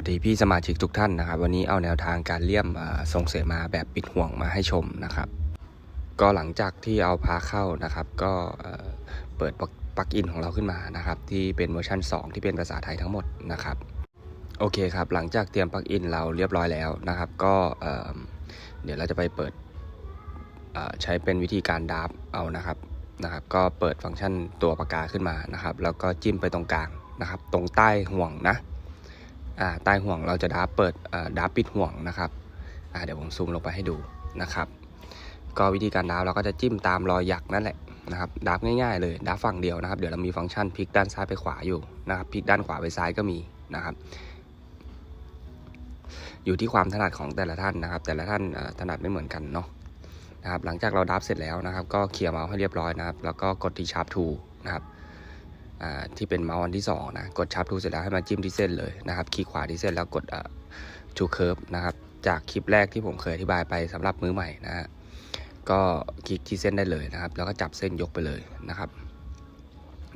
วัสดีพี่สมาชิกทุกท่านนะครับ วันนี้เอาแนวทางการเลี่ยมเอ่อส่งเสมาแบบปิดห่วงมาให้ชมนะครับ ก็หลังจากที่เอาพาเข้านะครับ ก็เปิดปลั๊กอินของเราขึ้นมานะครับ ที่เป็นเวอร์ชัน2 ที่เป็นภาษาไทยทั้งหมดนะครับ โอเคครับ หลังจากเตรียมปลั๊กอินเราเรียบร้อยแล้วนะครับ ก็เดี๋ยวเราจะไปเปิดใช้เป็นวิธีการดับเอานะครับนะครับ ก็เปิดฟังก์ชันตัวปากกาขึ้นมานะครับ แล้วก็จิ้มไปตรงกลางนะครับ ตรงใต้ห่วงนะ ใต้ห่วงเราจะดับเปิดอ่าดับปิดห่วงนะครับเดี๋ยวผมซูมลงไปให้ดูนะครับ ก็วิธีการดับเราก็จะจิ้มตามรอยหยักนั่นแหละนะครับดับง่ายๆเลยดับฝั่งเดียวนะครับ เดี๋ยวเรามีฟังก์ชันพลิกด้านซ้ายไปขวาอยู่นะครับพลิกด้านขวาไปซ้ายก็มีนะครับ อยู่ที่ความถนัดของแต่ละท่านนะครับ แต่ละท่านถนัดไม่เหมือนกันเนาะนะครับหลังจากเราดับเสร็จแล้วนะครับ ก็เคลียร์เมาส์ให้เรียบร้อยนะครับ แล้วก็กดที่ชาร์ปทูนะครับ ที่เป็นเมาส์อันที่2นะกดชับทูเสร็จแล้วให้มาจิ้มที่เส้นเลยนะครับคลิกขวาที่เส้นแล้วกดชูเคิร์ฟนะครับจากคลิปแรกที่ผมเคยอธิบายไปสำหรับมือใหม่นะฮะก็คลิกที่เส้นได้เลยนะครับ แล้วก็จับเส้นยกไปเลยนะครับ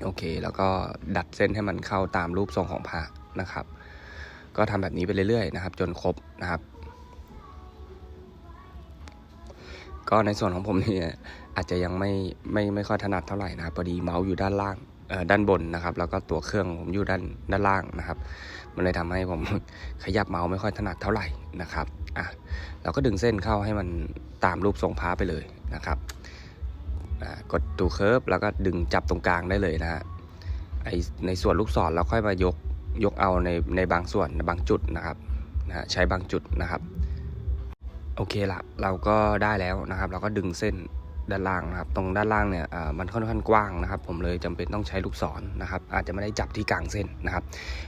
โอเค แล้วก็ดัดเส้นให้มันเข้าตามรูปทรงของผ้านะครับ ก็ทำแบบนี้ไปเรื่อยๆนะครับ จนครบนะครับ ก็ในส่วนของผมเนี่ยอาจจะยังไม่ไม่ไม่ค่อยถนัดเท่าไหร่นะพอดีเมาส์อยู่ด้านล่าง ด้านบนนะครับ แล้วก็ตัวเครื่องผมอยู่ด้านด้านล่างนะครับ มันเลยทำให้ผมขยับเมาส์ไม่ค่อยถนัดเท่าไหร่นะครับอะเราก็ดึงเส้นเข้าให้มันตามรูปทรงพาไปเลยนะครับกดตูเคิร์ฟแล้วก็ดึงจับตรงกลางได้เลยนะฮะไอในส่วนลูกศรเราค่อยมายกยกเอาในในบางส่วนบางจุดนะครับนะฮะใช้บางจุดนะครับ โอเคละเราก็ได้แล้วนะครับ เราก็ดึงเส้น ด้านล่างนะครับ ตรงด้านล่างเนี่ยมันค่อนข้างกว้างนะครับ ผมเลยจำเป็นต้องใช้ลูกศรนะครับ อาจจะไม่ได้จับที่กลางเส้นนะครับ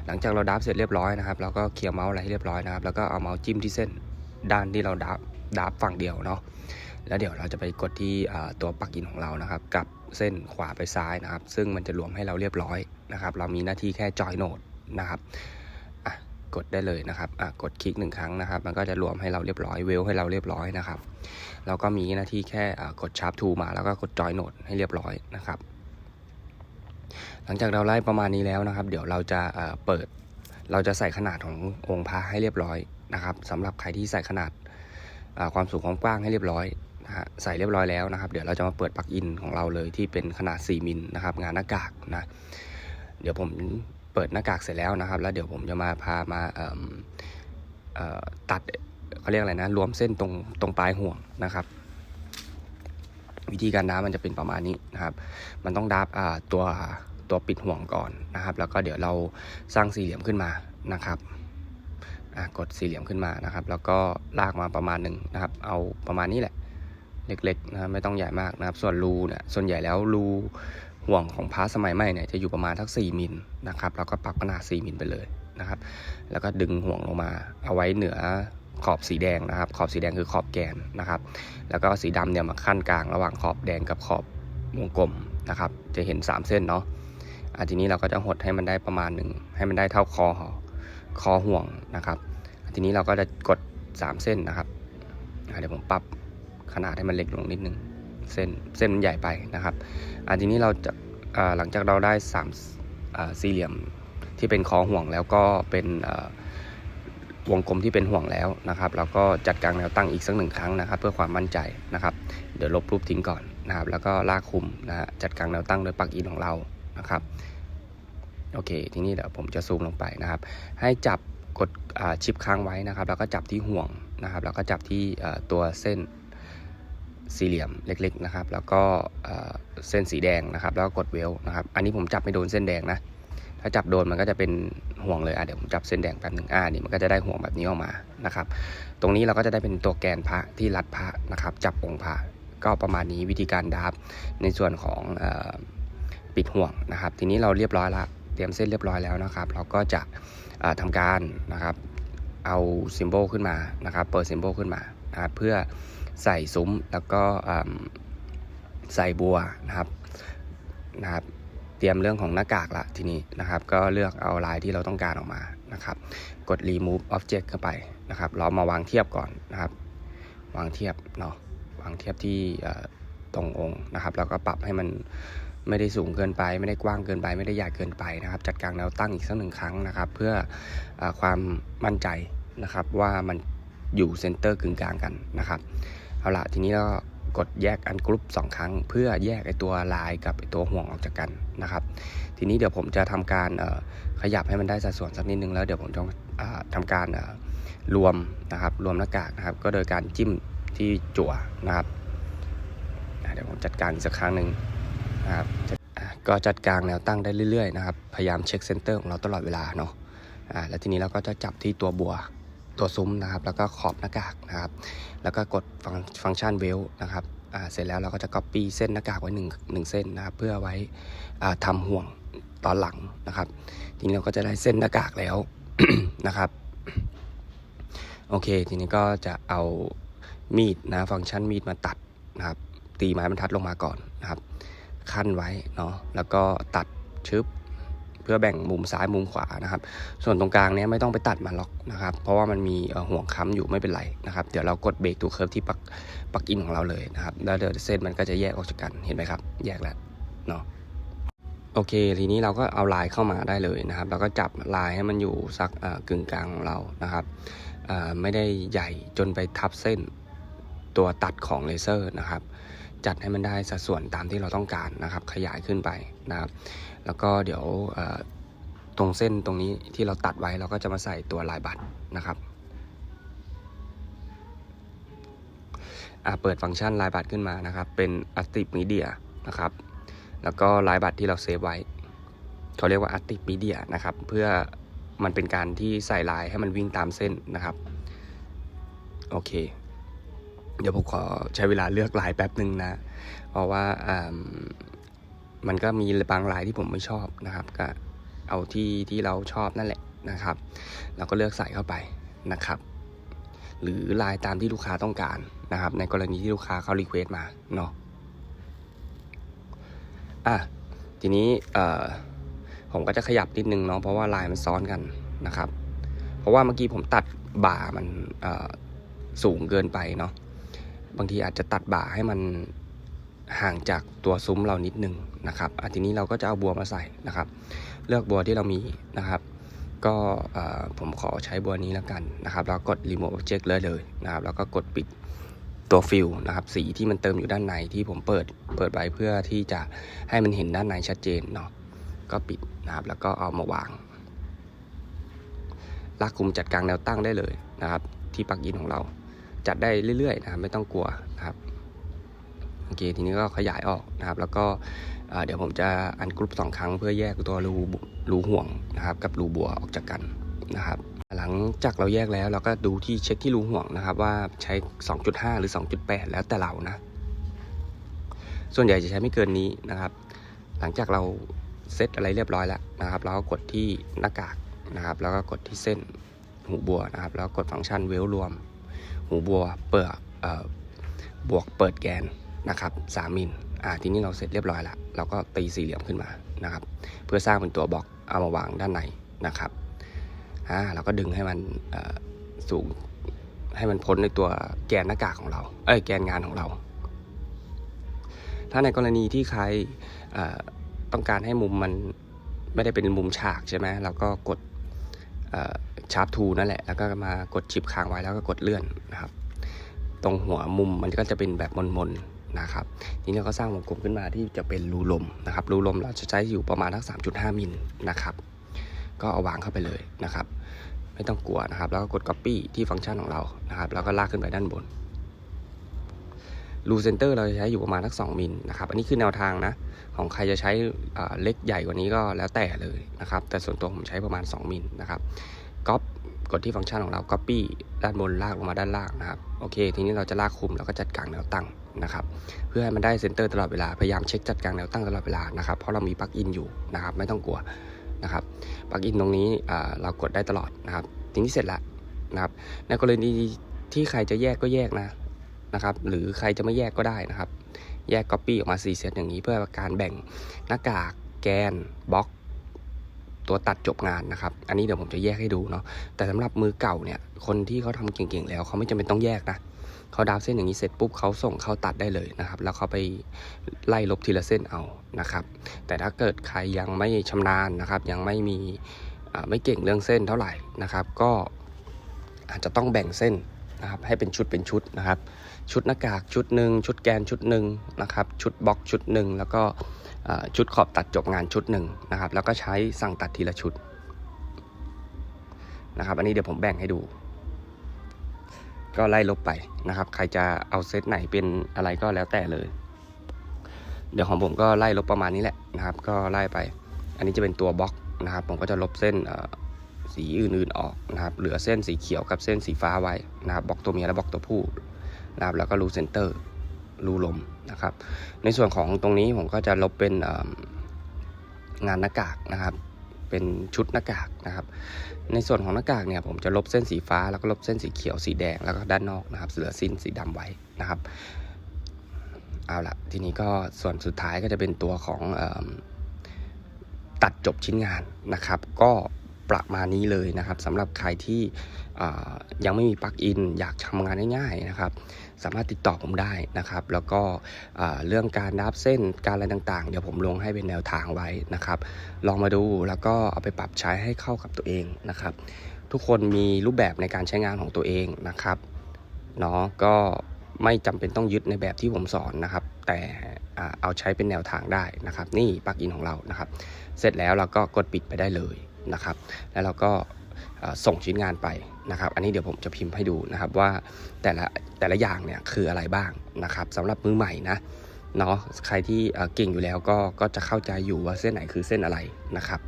หลังจากเราดับเสร็จเรียบร้อยนะครับเราก็เคลียร์เมาส์อะไรให้เรียบร้อยนะครับ แล้วก็เอาเมาส์จิ้มที่เส้นด้านที่เราดับดับฝั่งเดียวเนาะแล้วเดี๋ยวเราจะไปกดที่ตัวปักอินของเรานะครับ กับเส้นขวาไปซ้ายนะครับ ซึ่งมันจะรวมให้เราเรียบร้อยนะครับ เรามีหน้าที่แค่จอยโหนดนะครับ กดได้เลยนะครับอะกดคลิกหนึ่งครั้งนะครับ มันก็จะรวมให้เราเรียบร้อยเวลให้เราเรียบร้อยนะครับเราก็มีหน้าที่แค่กดชาร์ปทูมาแล้วก็กดจอยโหนดให้เรียบร้อยนะครับ หลังจากเราไล่ประมาณนี้แล้วนะครับ เดี๋ยวเราจะเอ่อเปิดเราจะใส่ขนาดขององค์พระให้เรียบร้อยนะครับสำหรับใครที่ใส่ขนาดอ่าความสูงความกว้างให้เรียบร้อยนะฮะใส่เรียบร้อยแล้วนะครับ เดี๋ยวเราจะมาเปิดปลั๊กอินของเราเลยที่เป็นขนาด 4 มิลนะครับ งานหน้ากากนะ เดี๋ยวผม เปิดหน้ากากเสร็จแล้วนะครับ แล้วเดี๋ยวผมจะมาพามาตัดเขาเรียกอะไรนะ รวมเส้นตรงตรงปลายห่วงนะครับ วิธีการดับมันจะเป็นประมาณนี้นะครับ มันต้องดับตัวตัวปิดห่วงก่อนนะครับ แล้วก็เดี๋ยวเราสร้างสี่เหลี่ยมขึ้นมานะครับกดสี่เหลี่ยมขึ้นมานะครับ แล้วก็ลากมาประมาณหนึ่งนะครับ เอาประมาณนี้แหละ เล็กๆนะครับไม่ต้องใหญ่มากนะครับ ส่วนรูเนี่ยส่วนใหญ่แล้วรู ห่วงของพาสมัยใหม่เนี่ยจะอยู่ประมาณทัก 4 มิลนะครับแล้วก็ปรับขนาด 4 มิลไปเลยนะครับ แล้วก็ดึงห่วงลงมา เอาไว้เหนือขอบสีแดงนะครับ ขอบสีแดงคือขอบแกนนะครับ แล้วก็สีดำเนี่ยมาขั้นกลางระหว่างขอบแดงกับขอบวงกลมนะครับ จะเห็น 3 เส้นเนาะอะทีนี้เราก็จะหดให้มันได้ประมาณหนึ่งให้มันได้เท่าคอคอห่วงนะครับอะทีนี้เราก็จะกด 3 เส้นนะครับเดี๋ยวผมปรับขนาดให้มันเล็กลงนิดนึง เส้นเส้นมันใหญ่ไปนะครับอันทีนี้เราจะาหลังจากเราได้สามสี่เหลี่ยมที่เป็นคอห่วงแล้วก็เป็นวงกลมที่เป็นห่วงแล้วนะครับแล้วก็จัดกลางแนวตั้งอีกสักหนึ่งครั้งนะครับ เพื่อความมั่นใจนะครับ เดี๋ยวลบรูปทิ้งก่อนนะครับ แล้วก็ลากคุมนะฮะจัดกลางแนวตั้งโดยปักอินของเรานะครับโอเค ทีนี้เดี๋ยวผมจะซูมลงไปนะครับ ให้จับกดชิปค้างไว้นะครับ แล้วก็จับที่ห่วงนะครับ แล้วก็จับที่ตัวเส้น สี่เหลี่ยมเล็กๆนะครับ แล้วก็เส้นสีแดงนะครับ แล้วก็กดเวลนะครับ อันนี้ผมจับไม่โดนเส้นแดงนะ ถ้าจับโดนมันก็จะเป็นห่วงเลยอะเดี๋ยวผมจับเส้นแดงแป๊บนึงอ่านี่มันก็จะได้ห่วงแบบนี้ออกมานะครับ ตรงนี้เราก็จะได้เป็นตัวแกนพระที่รัดพระนะครับ จับองค์พระก็ประมาณนี้วิธีการดับในส่วนของอปิดห่วงนะครับ ทีนี้เราเรียบร้อยละเตรียมเส้นเรียบร้อยแล้วนะครับ เราก็จะเอ่อทำการนะครับเอาซิมโบลขึ้นมานะครับ เปิดซิมโบลขึ้นมานะครับเพื่อ ใส่ซุ้มแล้วก็ใส่บัวนะครับนะครับเตรียมเรื่องของหน้ากากละทีนี้นะครับ ก็เลือกเอาลายที่เราต้องการออกมานะครับ กด remove object เข้าไปนะครับ เรามาวางเทียบก่อนนะครับ วางเทียบเนาะวางเทียบที่ตรงองค์นะครับ แล้วก็ปรับให้มันไม่ได้สูงเกินไป ไม่ได้กว้างเกินไป ไม่ได้ใหญ่เกินไปนะครับ จัดกลางแนวตั้งอีกสักหนึ่งครั้งนะครับ เพื่ออความมั่นใจนะครับว่ามันอยู่เซนเตอร์กึ่งกลางกันนะครับ เอาละทีนี้เรากดแยกอันกรุ๊ปสองครั้ง เพื่อแยกไอตัวลายกับไอตัวห่วงออกจากกันนะครับ ทีนี้เดี๋ยวผมจะทำการขยับให้มันได้สัดส่วนสักนิดนึงแล้วเดี๋ยวผมจะอ่าทำการรวมนะครับรวมหน้ากากนะครับ ก็โดยการจิ้มที่จั่วนะครับเดี๋ยวผมจัดการอีกสักครั้งหนึ่งนะครับก็จัดการแนวตั้งได้เรื่อยๆนะครับ พยายามเช็คเซนเตอร์ของเราตลอดเวลาเนาะแล้วทีนี้เราก็จะจับที่ตัวบัว ตัวซุ้มนะครับ แล้วก็ขอบหน้ากากนะครับ แล้วก็กดฟังฟังก์ชันเวลนะครับเสร็จแล้วเราก็จะ copy เส้นหน้ากากไว้หนึ่งหนึ่งเส้นนะครับ เพื่อไว้อ่าทำห่วงตอนหลังนะครับ ทีนี้เราก็จะได้เส้นหน้ากากแล้วนะครับ โอเค ทีนี้ก็จะเอามีดนะ ฟังก์ชันมีดมาตัดนะครับ ตีไม้บรรทัดลงมาก่อนนะครับ ขั้นไว้เนาะ แล้วก็ตัดชึบ เพื่อแบ่งมุมซ้ายมุมขวานะครับ ส่วนตรงกลางเนี้ยไม่ต้องไปตัดมันหรอกนะครับ เพราะว่ามันมีห่วงค้ำอยู่ไม่เป็นไรนะครับ เดี๋ยวเรากดเบรกตัวเคิร์ฟที่ปักปักอินของเราเลยนะครับแล้วเดี๋ยวเส้นมันก็จะแยกออกจากกันเห็นไหมครับ แยกแล้วเนาะโอเค ทีนี้เราก็เอาลายเข้ามาได้เลยนะครับเราก็จับลายให้มันอยู่สักกึ่งกลางของเรานะครับไม่ได้ใหญ่จนไปทับเส้นตัวตัดของเลเซอร์นะครับ จัดให้มันได้สัดส่วนตามที่เราต้องการนะครับ ขยายขึ้นไปนะครับ แล้วก็เดี๋ยวตรงเส้นตรงนี้ที่เราตัดไว้เราก็จะมาใส่ตัวลายบัตรนะครับอะเปิดฟังก์ชันลายบัตรขึ้นมานะครับ เป็น Active Media นะครับ แล้วก็ลายบัตรที่เราเซฟไว้ เขาเรียกว่า Active Media นะครับ เพื่อมันเป็นการที่ใส่ลายให้มันวิ่งตามเส้นนะครับ โอเค เดี๋ยวผมขอใช้เวลาเลือกลายแป๊บหนึ่งนะ เพราะว่า มันก็มีบางลายที่ผมไม่ชอบนะครับ ก็เอาที่ที่เราชอบนั่นแหละนะครับ เราก็เลือกใส่เข้าไปนะครับ หรือลายตามที่ลูกค้าต้องการนะครับ ในกรณีที่ลูกค้าเขารีเควสมาเนาะอะทีนี้เอ่อผมก็จะขยับนิดนึงเนาะเพราะว่าลายมันซ้อนกันนะครับ เพราะว่าเมื่อกี้ผมตัดบ่ามันเอ่อสูงเกินไปเนาะบางทีอาจจะตัดบ่าให้มัน ห่างจากตัวซุ้มเรานิดนึงนะครับอทีนี้เราก็จะเอาบัวมาใส่นะครับ เลือกบัวที่เรามีนะครับ ก็ผมขอใช้บัวนี้แล้วกันนะครับแล้วกด Remote Object เลยเลยนะครับ แล้วก็กดปิดตัวฟิลนะครับสีที่มันเติมอยู่ด้านในที่ผมเปิดเปิดไว้เพื่อที่จะให้มันเห็นด้านในชัดเจนเนาะก็ปิดนะครับแล้วก็เอามาวางลากคุมจัดกลางแนวตั้งได้เลยนะครับ ที่ปักอินของเราจัดได้เรื่อยๆนะครับไม่ต้องกลัวนะครับ โอเคทีนี้ก็ขยายออกนะครับ แล้วก็เดี๋ยวผมจะอันกรุ๊ปสองครั้งเพื่อแยกตัวรูรูห่วงนะครับ กับรูบัวออกจากกันนะครับ หลังจากเราแยกแล้วเราก็ดูที่เช็คที่รูห่วงนะครับ ว่าใช้ 2.5 หรือ 2.8 แล้วแต่เรานะ ส่วนใหญ่จะใช้ไม่เกินนี้นะครับ หลังจากเราเซตอะไรเรียบร้อยแล้วนะครับเราก็กดที่หน้ากากนะครับ แล้วก็กดที่เส้นหูบัวนะครับ แล้วกดฟังก์ชันเวลรวม หูบัวเปิดบวกเปิดแกน นะครับ3มิลอ่าทีนี้เราเสร็จเรียบร้อยล้วเราก็ตีสี่เหลี่ยมขึ้นมานะครับ เพื่อสร้างเป็นตัวบล็อกเอามาวางด้านในนะครับอ่าเราก็ดึงให้มันสูงให้มันพ้นในตัวแกนหน้ากากของเรา เอ้ยแกนงานของเรา ถ้าในกรณีที่ใครต้องการให้มุมมันไม่ได้เป็นมุมฉากใช่ไหมเราก็กดชาร์ปทูนั่นแหละ แล้วก็มากดชิปค้างไว้แล้วก็กดเลื่อนนะครับ ตรงหัวมุมมันก็จะเป็นแบบมนๆ นะครับทีนี้เราก็สร้างวงกลมขึ้นมาที่จะเป็นรูลมนะครับรูลมเราจะใช้อยู่ประมาณทัก3.5มิลนะครับก็เอาวางเข้าไปเลยนะครับไม่ต้องกลัวนะครับ แล้วก็กด Copy ที่ฟังก์ชันของเรานะครับ แล้วก็ลากขึ้นไปด้านบนรูเซนเตอร์เราจะใช้อยู่ประมาณทัก2มิลนะครับ อันนี้คือแนวทางนะ ของใครจะใช้เล็กใหญ่กว่านี้ก็แล้วแต่เลยนะครับ แต่ส่วนตัวผมใช้ประมาณ 2มิลนะครับก๊อป ดที่ฟังก์ชันของเรา Copy ด้านบนลากลงมาด้านล่างนะครับโอเค ทีนี้เราจะลากคุมแล้วก็จัดกลางแนวตั้งนะครับเพื่อให้มันได้เซนเตอร์ตลอดเวลาพยายามเช็คจัดกลางแนวตั้งตลอดเวลานะครับเพราะเรามีปลั๊กอินอยู่นะครับไม่ต้องกลัวนะครับปลั๊กอินตรงนี้เรากดได้ตลอดนะครับทีนี้เสร็จแล้วนะครับในกรณีที่ใครจะแยกก็แยกนะนะครับหรือใครจะไม่แยกก็ได้นะครับ แยก Copy ออกมา 4 เซตอย่างนี้เพื่อการแบ่งหน้ากากแกนบล็อก ตัวตัดจบงานนะครับ อันนี้เดี๋ยวผมจะแยกให้ดูเนาะ แต่สำหรับมือเก่าเนี่ย คนที่เขาทำเก่งๆแล้วเขาไม่จำเป็นต้องแยกนะเขาดาวเส้นอย่างนี้เสร็จปุ๊บเขาส่งเข้าตัดได้เลยนะครับ แล้วเขาไปไล่ลบทีละเส้นเอานะครับ แต่ถ้าเกิดใครยังไม่ชำนาญนะครับ ยังไม่มีไม่เก่งเรื่องเส้นเท่าไหร่นะครับ ก็อาจจะต้องแบ่งเส้นนะครับให้เป็นชุดเป็นชุดนะครับ ชุดหน้ากากชุดหนึ่งชุดแกนชุดหนึ่งนะครับ ชุดบล็อกชุดหนึ่งแล้วก็ ชุดขอบตัดจบงานชุดหนึ่งนะครับ แล้วก็ใช้สั่งตัดทีละชุดนะครับ อันนี้เดี๋ยวผมแบ่งให้ดู ก็ไล่ลบไปนะครับ ใครจะเอาเซตไหนเป็นอะไรก็แล้วแต่เลย เดี๋ยวของผมก็ไล่ลบประมาณนี้แหละนะครับ ก็ไล่ไป อันนี้จะเป็นตัวบล็อกนะครับ ผมก็จะลบเส้นสีอื่นๆออกนะครับ เหลือเส้นสีเขียวกับเส้นสีฟ้าไว้นะครับบล็อกตัวเมียและบล็อกตัวผู้นะครับ แล้วก็รูเซนเตอร์ รูลมนะครับ ในส่วนของตรงนี้ผมก็จะลบเป็นงานหน้ากากนะครับเป็นชุดหน้ากากนะครับ ในส่วนของหน้ากากเนี่ยผมจะลบเส้นสีฟ้าแล้วก็ลบเส้นสีเขียวสีแดงแล้วก็ด้านนอกนะครับเหลือสิ้นสีดำไว้นะครับ เอาละทีนี้ก็ส่วนสุดท้ายก็จะเป็นตัวของอตัดจบชิ้นงานนะครับ ก็ ประมาณนี้เลยนะครับสำหรับใครที่ยังไม่มีปลั๊กอินอยากทำงานง่ายๆนะครับ สามารถติดต่อผมได้นะครับ แล้วก็เรื่องการนับเส้นการอะไรต่างๆ เดี๋ยวผมลงให้เป็นแนวทางไว้นะครับ ลองมาดูแล้วก็เอาไปปรับใช้ให้เข้ากับตัวเองนะครับ ทุกคนมีรูปแบบในการใช้งานของตัวเองนะครับเนาะก็ไม่จำเป็นต้องยึดในแบบที่ผมสอนนะครับ แต่เอาใช้เป็นแนวทางได้นะครับ นี่ปลั๊กอินของเรานะครับ เสร็จแล้วเราก็กดปิดไปได้เลย นะครับ แล้วเราก็ส่งชิ้นงานไปนะครับ อันนี้เดี๋ยวผมจะพิมพ์ให้ดูนะครับว่าแต่ละแต่ละอย่างเนี่ยคืออะไรบ้างนะครับสำหรับมือใหม่นะเนาะใครที่เอ่อเก่งอยู่แล้วก็ก็จะเข้าใจอยู่ว่าเส้นไหนคือเส้นอะไรนะครับ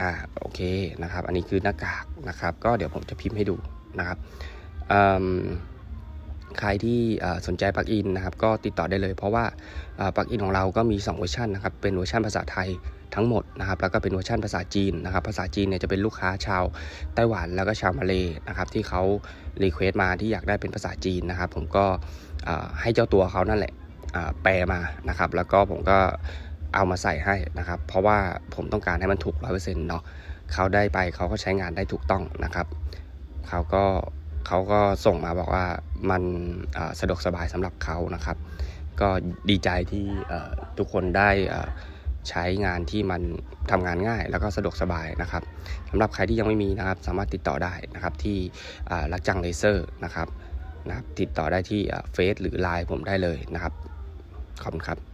อ่าโอเคนะครับ อันนี้คือหน้ากากนะครับ ก็เดี๋ยวผมจะพิมพ์ให้ดูนะครับอืม ใครที่สนใจปลั๊กอินนะครับก็ติดต่อได้เลย เพราะว่าปลั๊กอินของเราก็มี 2 เวอร์ชันนะครับเป็นเวอร์ชันภาษาไทยทั้งหมดนะครับแล้วก็เป็นเวอร์ชันภาษาจีนนะครับภาษาจีนเนี่ยจะเป็นลูกค้าชาวไต้หวันแล้วก็ชาวมาเลนะครับที่เขารีเควสต์มาที่อยากได้เป็นภาษาจีนนะครับผมก็ให้เจ้าตัวเขานั่นแหละแปลมานะครับแล้วก็ผมก็เอามาใส่ให้นะครับ เพราะว่าผมต้องการให้มันถูกร้อยเปอร์เซ็นต์เนาะเขาได้ไปเขาก็ใช้งานได้ถูกต้องนะครับ เขาก็ เขาก็ส่งมาบอกว่ามันสะดวกสบายสำหรับเขานะครับ ก็ดีใจที่ทุกคนได้ใช้งานที่มันทำงานง่าย แล้วก็สะดวกสบายนะครับสำหรับใครที่ยังไม่มีนะครับ สามารถติดต่อได้นะครับที่รักจังเลเซอร์นะครับนะครับ ติดต่อได้ที่เฟซหรือไลน์ผมได้เลยนะครับขอบคุณครับ